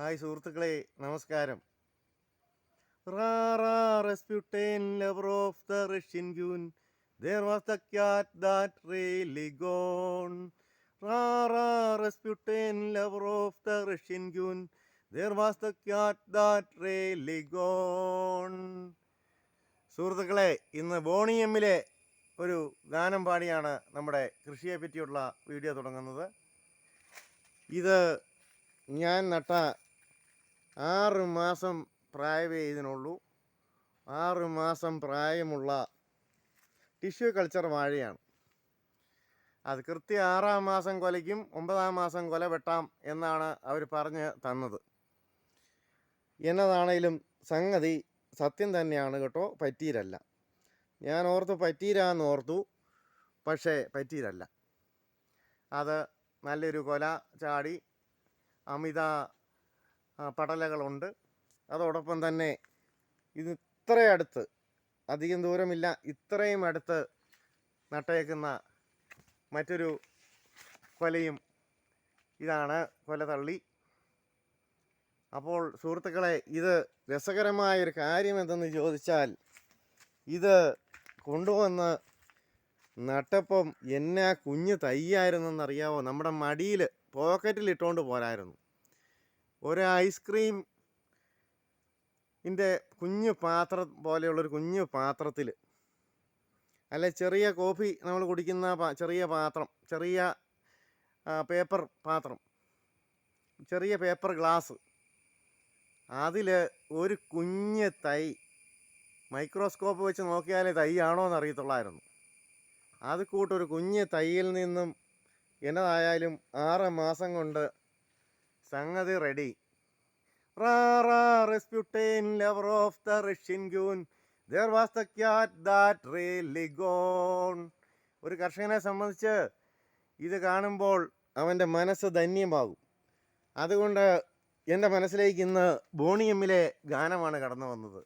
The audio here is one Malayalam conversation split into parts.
ഹായ് സുഹൃത്തുക്കളെ നമസ്കാരം. Ra Ra lover of the Russian queen there was the cat that really gone Ra Ra lover of the Russian queen there was the cat that really gone സുഹൃത്തുക്കളെ ഇന്ന് ബോണിയമ്മിലെ ഒരു ഗാനം പാടിയാണ് നമ്മുടെ കൃഷിയെ പറ്റിയുള്ള വീഡിയോ തുടങ്ങുന്നത്. ഇത് ഞാൻ നട്ട ആറ് മാസം പ്രായമേ ഇതിനുള്ളൂ. ആറ് മാസം പ്രായമുള്ള ടിഷ്യൂ കൾച്ചർ വാഴയാണ്. അത് കൃത്യം ആറാം മാസം കൊലയ്ക്കും ഒമ്പതാം മാസം കൊല വെട്ടാം എന്നാണ് അവർ പറഞ്ഞ് തന്നത്. എന്നതാണേലും സംഗതി സത്യം തന്നെയാണ് കേട്ടോ പറ്റീരല്ല. ഞാൻ ഓർത്തു പറ്റീരാന്ന് ഓർത്തു പക്ഷേ പറ്റീരല്ല. അത് നല്ലൊരു കൊല ചാടി അമിത പടലകളുണ്ട്. അതോടൊപ്പം തന്നെ ഇത് അടുത്ത് അധികം ദൂരമില്ല ഇത്രയും അടുത്ത് നട്ടേക്കുന്ന മറ്റൊരു കൊലയും ഇതാണ് കൊല തള്ളി അപ്പോൾ സുഹൃത്തുക്കളെ ഇത് രസകരമായൊരു കാര്യം എന്തെന്ന് ചോദിച്ചാൽ ഇത് കൊണ്ടുവന്ന് നട്ടപ്പം എന്നാ കുഞ്ഞ് തയ്യായിരുന്നെന്നറിയാവോ? നമ്മുടെ മടിയിൽ പോക്കറ്റിൽ ഇട്ടുകൊണ്ട് പോരായിരുന്നു. ഒരു ഐസ്ക്രീം ഇതിന്റെ കുഞ്ഞു പാത്രം പോലെയുള്ളൊരു കുഞ്ഞു പാത്രത്തിൽ അല്ലെ ചെറിയ കോഫി നമ്മൾ കുടിക്കുന്ന ചെറിയ പാത്രം ചെറിയ പേപ്പർ പാത്രം ചെറിയ പേപ്പർ ഗ്ലാസ്. അതിൽ ഒരു കുഞ്ഞ് തൈ മൈക്രോസ്കോപ്പ് വെച്ച് നോക്കിയാലേ തൈയാണോ എന്ന് അറിയത്തുള്ളായിരുന്നു. അത് കൂട്ടൊരു കുഞ്ഞ് തൈയിൽ നിന്നും എന്നതായാലും ആറ് മാസം കൊണ്ട് സംഗതി ready Rasputin, lover of the Russian goon. There was the cat that really gone. ഒരു കർഷകനെ സംബന്ധിച്ച് ഇത് കാണുമ്പോൾ അവന്റെ മനസ്സ് ധന്യമാകും. അതുകൊണ്ട് എന്റെ മനസ്സിലേക്ക് ഇന്ന് ബോണിയമ്മിലെ ഗാനമാണ് കടന്നു വന്നത്.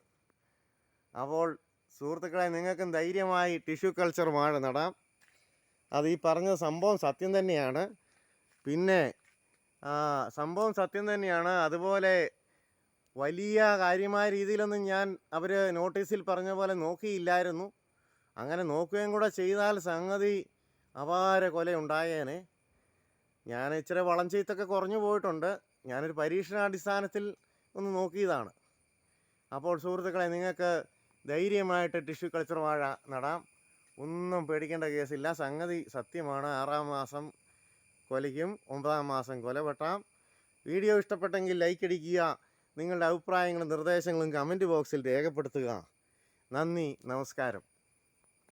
അപ്പോൾ സുഹൃത്തുക്കളെ നിങ്ങൾക്കും ധൈര്യമായി ടിഷ്യൂ കൾച്ചർ വാഴ നടാം. അത് ഈ പറഞ്ഞ സംഭവം സത്യം തന്നെയാണ്. പിന്നെ സംഭവം സത്യം തന്നെയാണ്. അതുപോലെ വലിയ കാര്യമായ രീതിയിലൊന്നും ഞാൻ അവർ നോട്ടീസിൽ പറഞ്ഞ പോലെ നോക്കിയില്ലായിരുന്നു. അങ്ങനെ നോക്കുകയും കൂടെ ചെയ്താൽ സംഗതി അപാര കൊല ഉണ്ടായേനെ. ഞാൻ ഇച്ചിരി വളം ചെയ്ത്തൊക്കെ കുറഞ്ഞു പോയിട്ടുണ്ട്. ഞാനൊരു പരീക്ഷണാടിസ്ഥാനത്തിൽ ഒന്ന് നോക്കിയതാണ്. അപ്പോൾ സുഹൃത്തുക്കളെ നിങ്ങൾക്ക് ധൈര്യമായിട്ട് ടിഷ്യൂ കൾച്ചർ വാഴ നടാം. ഒന്നും പേടിക്കേണ്ട കേസില്ല. സംഗതി സത്യമാണ്. ആറാം മാസം കൊലയ്ക്കും ഒമ്പതാം മാസം കൊലവെട്ടാം വീഡിയോ ഇഷ്ടപ്പെട്ടെങ്കിൽ ലൈക്ക് അടിക്കുക. നിങ്ങളുടെ അഭിപ്രായങ്ങളും നിർദ്ദേശങ്ങളും കമന്റ് ബോക്സിൽ രേഖപ്പെടുത്തുക. നന്ദി നമസ്കാരം.